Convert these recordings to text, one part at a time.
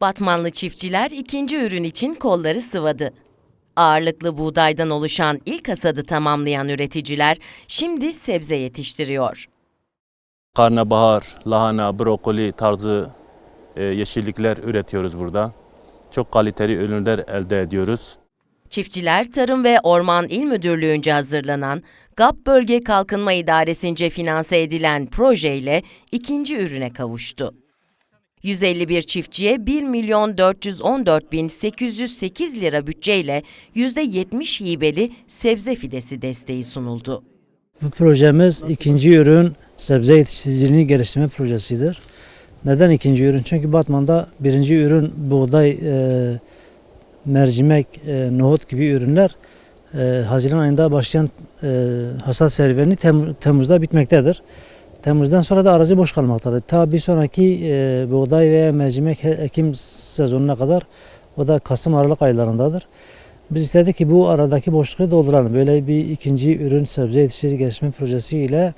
Batmanlı çiftçiler ikinci ürün için kolları sıvadı. Ağırlıklı buğdaydan oluşan ilk hasadı tamamlayan üreticiler şimdi sebze yetiştiriyor. karnabahar, lahana, brokoli tarzı e, yeşillikler üretiyoruz burada. Çok kaliteli ürünler elde ediyoruz. Çiftçiler Tarım ve Orman İl Müdürlüğü'nce hazırlanan GAP Bölge Kalkınma İdaresi'nce finanse edilen projeyle ikinci ürüne kavuştu. 151 çiftçiye 1 milyon 414 bin 808 lira bütçeyle %70 hibeli sebze fidesi desteği sunuldu. Bu projemiz ikinci ürün sebze yetiştiriciliğini geliştirme projesidir. Neden ikinci ürün? Çünkü Batman'da birinci ürün buğday, e, mercimek, e, nohut gibi ürünler e, Haziran ayında başlayan e, hasat serüveni Tem- Temmuz'da bitmektedir. Temmuz'dan sonra da arazi boş kalmaktadır. Ta bir sonraki e, buğday veya mercimek ekim sezonuna kadar o da Kasım Aralık aylarındadır. Biz istedik ki bu aradaki boşluğu dolduralım. Böyle bir ikinci ürün sebze yetiştirici gelişme projesi ile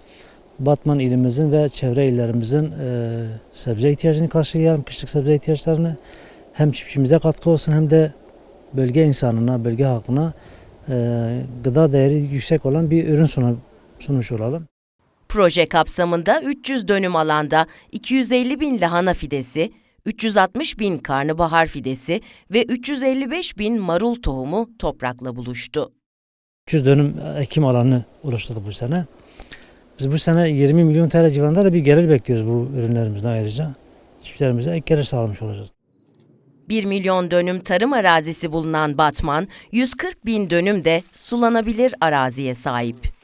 Batman ilimizin ve çevre illerimizin e, sebze ihtiyacını karşılayalım, kışlık sebze ihtiyaçlarını. Hem çiftçimize katkı olsun hem de bölge insanına, bölge halkına e, gıda değeri yüksek olan bir ürün sunu- sunmuş olalım. Proje kapsamında 300 dönüm alanda 250 bin lahana fidesi, 360 bin karnabahar fidesi ve 355 bin marul tohumu toprakla buluştu. 300 dönüm ekim alanı oluşturduk bu sene. Biz bu sene 20 milyon TL civarında da bir gelir bekliyoruz bu ürünlerimizden ayrıca. Çiftçilerimize ek gelir sağlamış olacağız. 1 milyon dönüm tarım arazisi bulunan Batman, 140 bin dönüm de sulanabilir araziye sahip.